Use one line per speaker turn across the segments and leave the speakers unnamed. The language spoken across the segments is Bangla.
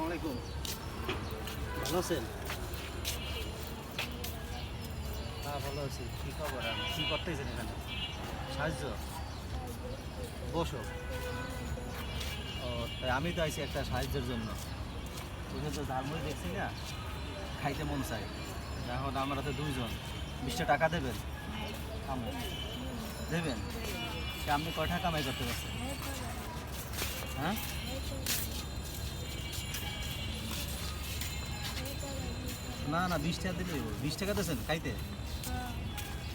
আসসালামু আলাইকুম। ভালো আছেন? হ্যাঁ ভালো আছি। কী খবর? আর কী করতেছেন এখানে? সাহায্য? বসো। ও, তাই আমি তো আইছি একটা সাহায্যের জন্য। ওখানে তো ঝালমুড়ি দেখছি না? খাইতে মন চাই এখন আমরা তো দুইজন। বিশটা টাকা দেবেন? আমু দেবেন? আপনি কয় টাকা কামাই করতে পারছেন? হ্যাঁ? না না বিশ টাকা দিলে বিশ টাকা দিয়েছেন খাইতে?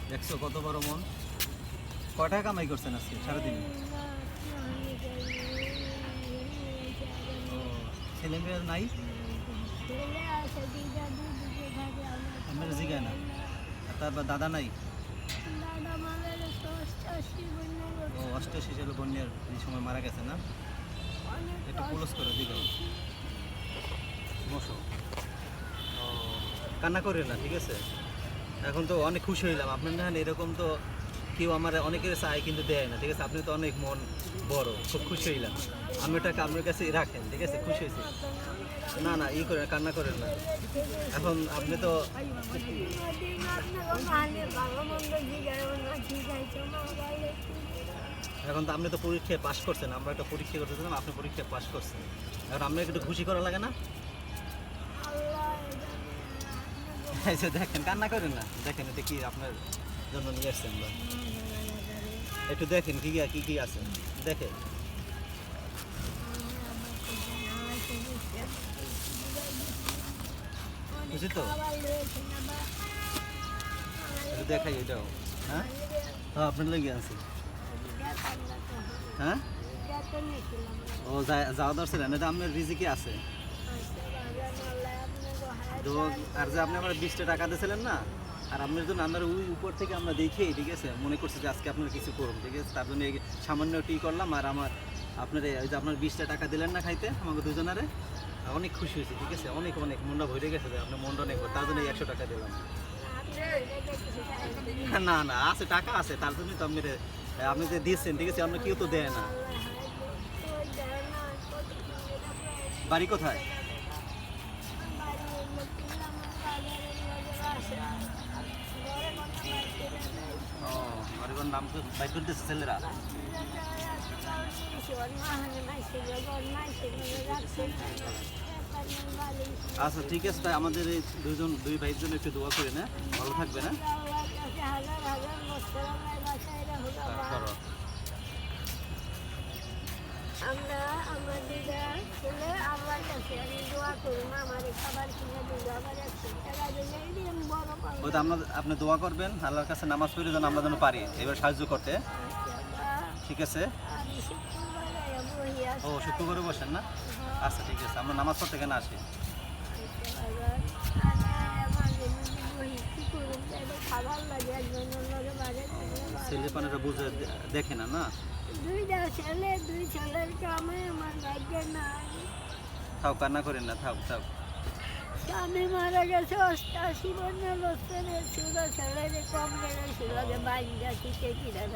দেখছ কত বড় মন? কয় টাকা কামাই করছেন আজকে সারাদিন? ছেলে মেয়ে নাই? আমার জিগায় না। তারপর দাদা নাই? ও অষ্টাশি সালে বন্যার এই সময় মারা গেছে না? একটু ক্লোজ করে দিকে বসো ও কান্না করে না, ঠিক আছে? এখন তো অনেক খুশি হইলাম। আপনার না এরকম তো কেউ আমার অনেকের চায় কিন্তু দেয় না, ঠিক আছে? আপনি তো অনেক মন বড়, খুব খুশি হইলাম। আমি ওটাকে আপনার কাছে রাখেন, ঠিক আছে? খুশি হয়েছি। না না, ই করেন, কান্না করেন না। এখন আপনি তো এখন তো আপনি তো পরীক্ষায় পাশ করছেন, আমরা একটা পরীক্ষা করতেছিলাম আপনি পরীক্ষায় পাশ করছেন। এখন আপনি একটু খুশি করা লাগে না? এই দেখেন, কান্না করেন না। দেখেন এটা কি আপনার জন্য নিয়ে আসছেন আমরা একটু দেখেন কি কি কি আছে। দেখেন। খুশি তো? দেখাই এটাও। হ্যাঁ? হ্যাঁ আপনার লেগে আছে। হ্যাঁ? ও যাওয়া দরকার আপনার রিজিকে আছে। তো আর যে আপনি আমার বিশটা টাকা দিয়েছিলেন না, আর আপনার জন্য আমরা ওই উপর থেকে আমরা দেখেই ঠিক আছে, মনে করছি যে আজকে আপনার কিছু করুন, ঠিক আছে, তার জন্য সামান্য টি করলাম, আর আমার আপনার এই যে আপনার বিশটা টাকা দিলেন না খাইতে আমাকে দুজনারে, অনেক খুশি হয়েছে, ঠিক আছে, অনেক অনেক, মনটা ভরে গেছে যে আপনার মনটা অনেক তার জন্য একশো টাকা দিলাম। না না, আছে, টাকা আছে, তার জন্যই তো আপনি আপনি যে দিয়েছেন ঠিক আছে আপনার কেউ তো দেয় না। বাড়ি কোথায়? নাম বাইর করে ছেলেরা। আচ্ছা ঠিক আছে, তাই আমাদের এই দুজন দুই ভাইয়ের জন্য একটু দোয়া করে না ভালো থাকবে না করো
আমরা দিদা ছেলে আমার কাছে আমি দোয়া করুন আমার খাবার কিনে দিল আমার একশো টাকা দিলে এই দিয়ে আমি বড় পাবো
তো আমরা আপনি দোয়া করবেন আল্লাহর কাছে নামাজ পড়ে যেন আমরা যেন পারি এবার সাহায্য করতে। ঠিক আছে? ও শুক্রবারে বসেন না? আচ্ছা ঠিক আছে আমরা নামাজ পড়তে কেন আসি। ছেলে পানেরা বুঝে দেখে না না?
দুইটা ছেলে দুই ছেলের কামে আমার ভাগ্যে নাই।
থাও কান্না করেন না থাক থাক।
স্বামী মারা গেছে অষ্টাশি বছরে ছিল ছেলের কম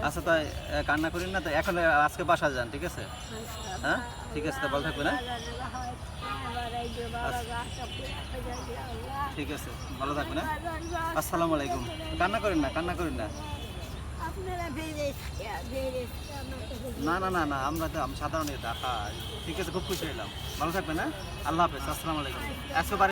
আচ্ছা তাই কান্না করেন না তো এখন আজকে বাসা যান ঠিক আছে? হ্যাঁ? ঠিক আছে, তা ভালো থাকবে না? ঠিক আছে ভালো থাকবেন না আসসালামু আলাইকুম। কান্না করেন না কান্না করেন না। না না না না আমরা তো আমি সাধারণ হ্যাঁ ঠিক আছে খুব খুশি হলাম ভালো থাকবেন না আল্লাহ হাফেজ আসসালামু আলাইকুম।